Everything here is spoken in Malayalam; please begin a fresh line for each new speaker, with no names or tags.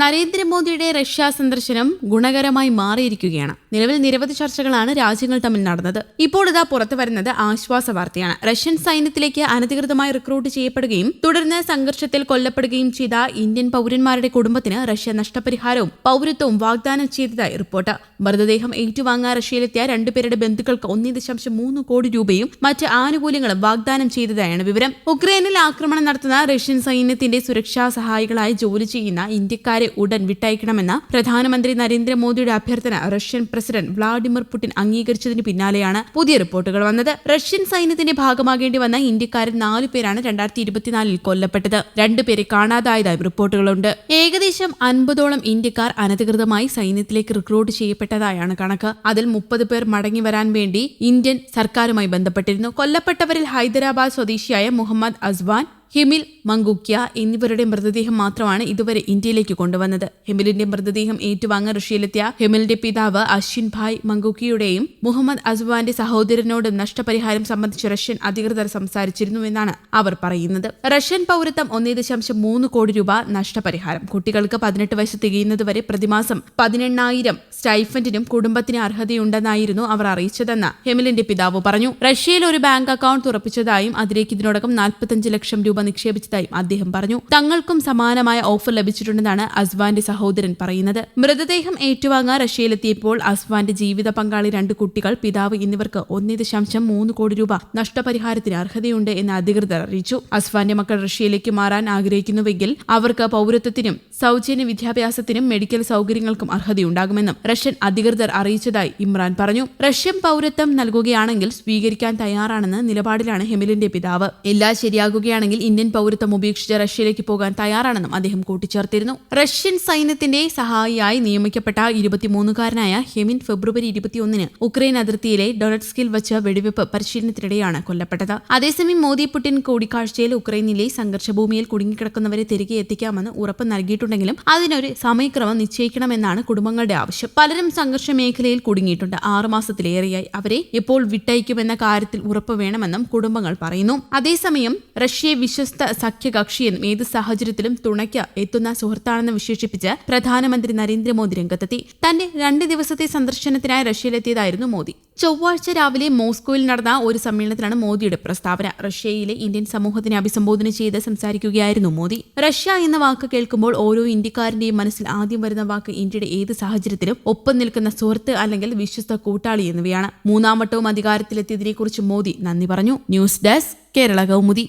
നരേന്ദ്രമോദിയുടെ റഷ്യ സന്ദർശനം ഗുണകരമായി മാറിയിരിക്കുകയാണ്. നിലവിൽ നിരവധി ചർച്ചകളാണ് രാജ്യങ്ങൾ തമ്മിൽ നടന്നത്. ഇപ്പോൾ ഇതാ പുറത്തു വരുന്നത് ആശ്വാസ വാർത്തയാണ്. റഷ്യൻ സൈന്യത്തിലേക്ക് അനധികൃതമായി റിക്രൂട്ട് ചെയ്യപ്പെടുകയും തുടർന്ന് സംഘർഷത്തിൽ കൊല്ലപ്പെടുകയും ചെയ്ത ഇന്ത്യൻ പൗരന്മാരുടെ കുടുംബത്തിന് റഷ്യ നഷ്ടപരിഹാരവും പൗരത്വവും വാഗ്ദാനം ചെയ്തതായി റിപ്പോർട്ട്. മൃതദേഹം ഏറ്റുവാങ്ങാൻ റഷ്യയിലെത്തിയ രണ്ടുപേരുടെ ബന്ധുക്കൾക്ക് ഒന്നേ ദശാംശം മൂന്ന് കോടി രൂപയും മറ്റ് ആനുകൂല്യങ്ങളും വാഗ്ദാനം ചെയ്തതായാണ് വിവരം. ഉക്രൈനിൽ ആക്രമണം നടത്തുന്ന റഷ്യൻ സൈന്യത്തിന്റെ സുരക്ഷാ സഹായികളായി ജോലി ചെയ്യുന്ന ഇന്ത്യക്കാരെ ഉടൻ വിട്ടയക്കണമെന്ന പ്രധാനമന്ത്രി നരേന്ദ്രമോദിയുടെ അഭ്യർത്ഥന റഷ്യൻ പ്രസിഡന്റ് വ്ളാഡിമിർ പുടിൻ അംഗീകരിച്ചതിന് പിന്നാലെയാണ് പുതിയ റിപ്പോർട്ടുകൾ വന്നത്. റഷ്യൻ സൈന്യത്തിന്റെ ഭാഗമാകേണ്ടി വന്ന ഇന്ത്യക്കാരിൽ നാലു പേരാണ് രണ്ടായിരത്തി ഇരുപത്തിനാലിൽ കൊല്ലപ്പെട്ടത്. രണ്ടുപേരെ കാണാതായതായി റിപ്പോർട്ടുകളുണ്ട്. ഏകദേശം അൻപതോളം ഇന്ത്യക്കാർ അനധികൃതമായി സൈന്യത്തിലേക്ക് റിക്രൂട്ട് ചെയ്യപ്പെട്ടതായാണ് കണക്ക്. അതിൽ മുപ്പത് പേർ മടങ്ങി വരാൻ വേണ്ടി ഇന്ത്യൻ സർക്കാരുമായി ബന്ധപ്പെട്ടിരുന്നു. കൊല്ലപ്പെട്ടവരിൽ ഹൈദരാബാദ് സ്വദേശിയായ മുഹമ്മദ് അസ്വാൻ ഹിമിൽ മങ്കുക്യ എന്നിവരുടെ മൃതദേഹം മാത്രമാണ് ഇതുവരെ ഇന്ത്യയിലേക്ക് കൊണ്ടുവന്നത്. ഹിമിലിന്റെ മൃതദേഹം ഏറ്റുവാങ്ങാൻ റഷ്യയിലെത്തിയ ഹിമിലിന്റെ പിതാവ് അശ്വിൻ ഭായ് മങ്കുക്കിയുടെയും മുഹമ്മദ് അസ്വാന്റെ സഹോദരനോടും നഷ്ടപരിഹാരം സംബന്ധിച്ച് റഷ്യൻ അധികൃതർ സംസാരിച്ചിരുന്നുവെന്നാണ് അവർ പറയുന്നത്. റഷ്യൻ പൗരത്വം ഒന്നേ ദശാംശം മൂന്ന് കോടി രൂപ നഷ്ടപരിഹാരം. കുട്ടികൾക്ക് പതിനെട്ട് വയസ്സ് തികയുന്നതുവരെ പ്രതിമാസം പതിനെണ്ണായിരം സ്റ്റൈഫന്റിനും കുടുംബത്തിന് അർഹതയുണ്ടെന്നായിരുന്നു അവർ അറിയിച്ചതെന്ന് ഹിമിലിന്റെ പിതാവ് പറഞ്ഞു. റഷ്യയിൽ ഒരു ബാങ്ക് അക്കൗണ്ട് തുറപ്പിച്ചതായും അതിലേക്ക് ഇതിനോടകം നാൽപ്പത്തഞ്ച് ലക്ഷം രൂപ നിക്ഷേപിച്ചതായും അദ്ദേഹം പറഞ്ഞു. തങ്ങൾക്കും സമാനമായ ഓഫർ ലഭിച്ചിട്ടുണ്ടെന്നാണ് അസ്വാന്റെ സഹോദരൻ പറയുന്നത്. മൃതദേഹം ഏറ്റുവാങ്ങാൻ റഷ്യയിലെത്തിയപ്പോൾ അസ്വാന്റെ ജീവിത പങ്കാളി രണ്ട് കുട്ടികൾ പിതാവ് എന്നിവർക്ക് ഒന്നേ ദശാംശം മൂന്ന് കോടി രൂപ നഷ്ടപരിഹാരത്തിന് അർഹതയുണ്ട് എന്ന് അധികൃതർ അറിയിച്ചു. അസ്വാന്റെ മക്കൾ റഷ്യയിലേക്ക് മാറാൻ ആഗ്രഹിക്കുന്നുവെങ്കിൽ അവർക്ക് പൗരത്വത്തിനും സൗജന്യ വിദ്യാഭ്യാസത്തിനും മെഡിക്കൽ സൗകര്യങ്ങൾക്കും അർഹതയുണ്ടാകുമെന്നും റഷ്യൻ അധികൃതർ അറിയിച്ചതായി ഇമ്രാൻ പറഞ്ഞു. റഷ്യൻ പൗരത്വം നൽകുകയാണെങ്കിൽ സ്വീകരിക്കാൻ തയ്യാറാണെന്ന് നിലപാടിലാണ് ഹെമിലിന്റെ പിതാവ്. എല്ലാം ശരിയാകുകയാണെങ്കിൽ ഇന്ത്യൻ പൗരത്വം ഉപേക്ഷിച്ച് റഷ്യയിലേക്ക് പോകാൻ തയ്യാറാണെന്നും അദ്ദേഹം കൂട്ടിച്ചേർത്തിരുന്നു. റഷ്യൻ സൈന്യത്തിന്റെ സഹായിയായി നിയമിക്കപ്പെട്ട ഇരുപത്തിമൂന്നുകാരനായ ഹെമിൻ ഫെബ്രുവരി ഇരുപത്തിയൊന്നിന് ഉക്രൈൻ അതിർത്തിയിലെ ഡൊണറ്റ്സ്കിൽ വച്ച് വെടിവെപ്പ് പരിശീലനത്തിനിടെയാണ് കൊല്ലപ്പെട്ടത്. അതേസമയം മോദി പുടിൻ കൂടിക്കാഴ്ചയിൽ ഉക്രൈനിലെ സംഘർഷഭൂമിയിൽ കുടുങ്ങിക്കിടക്കുന്നവരെ തിരികെ എത്തിക്കാമെന്ന് ഉറപ്പ് നൽകിയിട്ടുണ്ടെങ്കിലും അതിനൊരു സമയക്രമം നിശ്ചയിക്കണമെന്നാണ് കുടുംബങ്ങളുടെ ആവശ്യം. പലരും സംഘർഷ മേഖലയിൽ കുടുങ്ങിയിട്ടുണ്ട് ആറുമാസത്തിലേറെയായി അവരെ എപ്പോൾ വിട്ടയക്കുമെന്ന കാര്യത്തിൽ ഉറപ്പ് വേണമെന്നും കുടുംബങ്ങൾ പറയുന്നു. അതേസമയം റഷ്യയെ വിശ്വസ്ത സഖ്യകക്ഷിയെന്നും ഏത് സാഹചര്യത്തിലും തുണയ്ക്ക് എത്തുന്ന സുഹൃത്താണെന്ന് വിശേഷിപ്പിച്ച് പ്രധാനമന്ത്രി നരേന്ദ്രമോദി രംഗത്തെത്തി. തന്റെ രണ്ട് ദിവസത്തെ സന്ദർശനത്തിനായി റഷ്യയിലെത്തിയതായിരുന്നു മോദി. ചൊവ്വാഴ്ച രാവിലെ മോസ്കോയിൽ നടന്ന ഒരു സമ്മേളനത്തിലാണ് മോദിയുടെ പ്രസ്താവന. റഷ്യയിലെ ഇന്ത്യൻ സമൂഹത്തിനെ അഭിസംബോധന ചെയ്ത് സംസാരിക്കുകയായിരുന്നു മോദി. റഷ്യ എന്ന വാക്ക് കേൾക്കുമ്പോൾ ഓരോ ഇന്ത്യക്കാരന്റെയും മനസ്സിൽ ആദ്യം വരുന്ന വാക്ക് ഇന്ത്യയുടെ ഏത് സാഹചര്യത്തിലും ഒപ്പം നിൽക്കുന്ന സുഹൃത്ത് അല്ലെങ്കിൽ വിശ്വസ്ത കൂട്ടാളി എന്നിവയാണ്. മൂന്നാം വട്ടവും അധികാരത്തിലെത്തിയതിനെക്കുറിച്ച് മോദി നന്ദി പറഞ്ഞു. News desk Kerala Kaumudi.